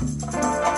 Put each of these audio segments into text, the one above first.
Música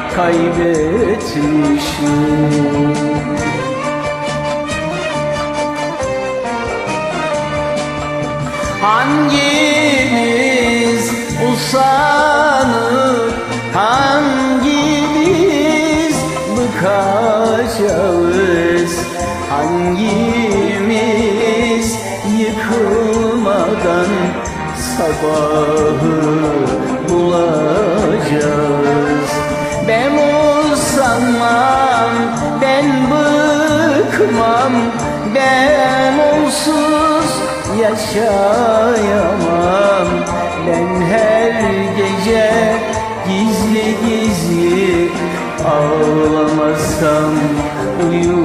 kaybetmişim. Hangimiz usanıp hangimiz bıkacağız Hangimiz yıkılmadan sabahı bulacağız bıkmam Ben onsuz yaşayamam. Ben her gece gizli gizli Ağlamasam uyuyamam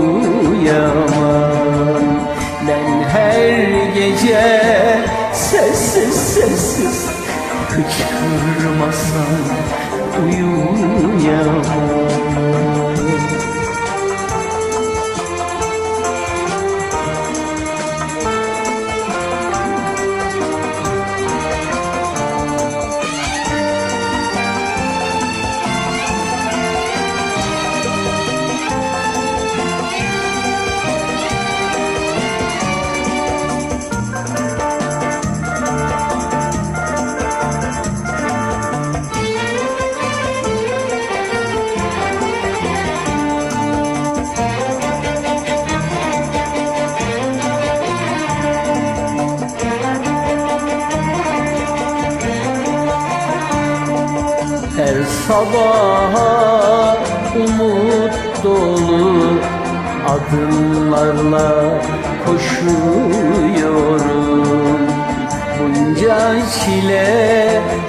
sabaha umut dolu adımlarla koşuyorum. Bunca çile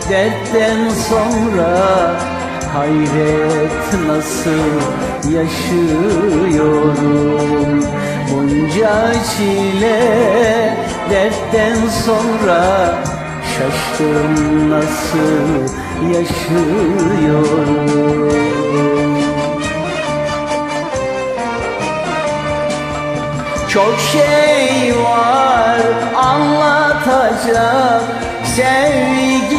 dertten sonra hayret nasıl yaşıyorum? Bunca çile dertten sonra Şaştım nasıl yaşıyorum Çok şey var anlatacak Sevgiden,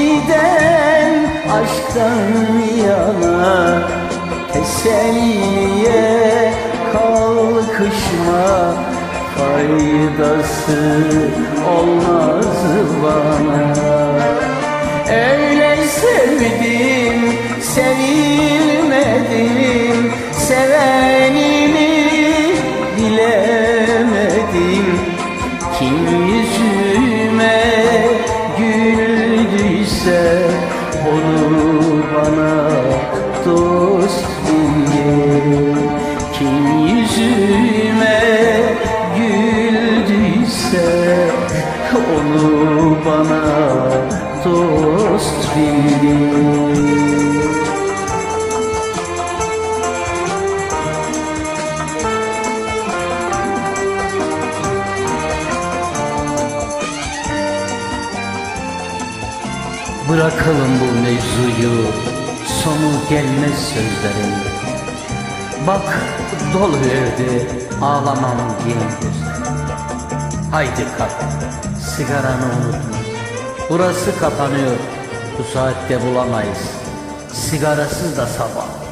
aşktan yana Teselliye kalkışma Faydası olmaz bana Öyle sevdim, sevilmedim Sevenimi bilemedim. Kim yüzüme güldüyse Onu bana dost Bırakalım bu mevzuyu Sonu gelmez sözlerin. Bak dolu evde ağlamam diyen gözlerin Haydi kalk sigaranı unutma. Burası kapanıyor Bu saatte bulamayız. Sigarasız da sabah